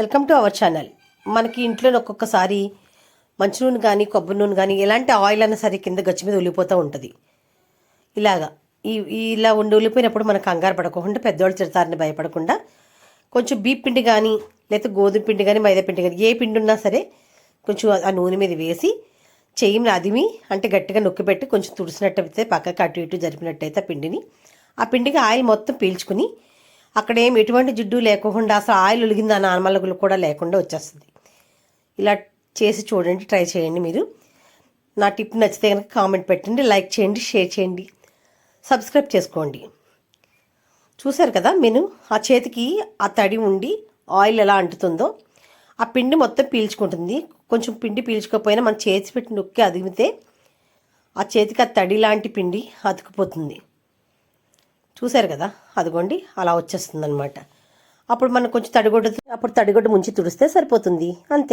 Welcome to our channel. మనకి ఇంట్లో ఒక్కొక్కసారి మంచి నూనె కానీ కొబ్బరి నూనె కానీ ఎలాంటి ఆయిల్ అయినా సరే కింద గచ్చి మీద ఉలిపోతూ ఉంటుంది. ఇలాగా ఈ ఇలా ఉండి ఉలిపోయినప్పుడు మనకు కంగారు పడకుండా పెద్దవాళ్ళు తిడతారని భయపడకుండా కొంచెం బీప్ పిండి కానీ లేకపోతే గోధుమ పిండి కానీ మైదా పిండి కానీ ఏ పిండి ఉన్నా సరే కొంచెం ఆ నూనె మీద వేసి చెయ్యిని అదిమి అంటే గట్టిగా నొక్కి పెట్టి కొంచెం తుడిసినట్టయితే పక్కకి అటు ఇటు జరిపినట్టయితే ఆ పిండిని ఆ పిండికి ఆయిల్ మొత్తం పీల్చుకుని అక్కడ ఏమి ఎటువంటి జిడ్డు లేకుండా అసలు ఆయిల్ ఒలిగింది ఆ నార్మల్గులు కూడా లేకుండా వచ్చేస్తుంది. ఇలా చేసి చూడండి ట్రై చేయండి మీరు. నా టిప్ నచ్చితే కనుక కామెంట్ పెట్టండి లైక్ చేయండి షేర్ చేయండి సబ్స్క్రైబ్ చేసుకోండి. చూశారు కదా నేను ఆ చేతికి ఆ తడి ఉండి ఆయిల్ ఎలా అంటుతుందో ఆ పిండి మొత్తం పీల్చుకుంటుంది. కొంచెం పిండి పీల్చుకోకపోయినా మనం చేతి పెట్టి నొక్కి అదిమితే ఆ చేతికి ఆ తడి లాంటి పిండి అతుకుపోతుంది. చూశారు కదా? అదిగోండి అలా వచ్చేస్తుందన్నమాట. అప్పుడు మనం కొంచెం తడిగొడ్డ అప్పుడు తడిగొడ్డ ముంచి తుడిస్తే సరిపోతుంది. అంతే.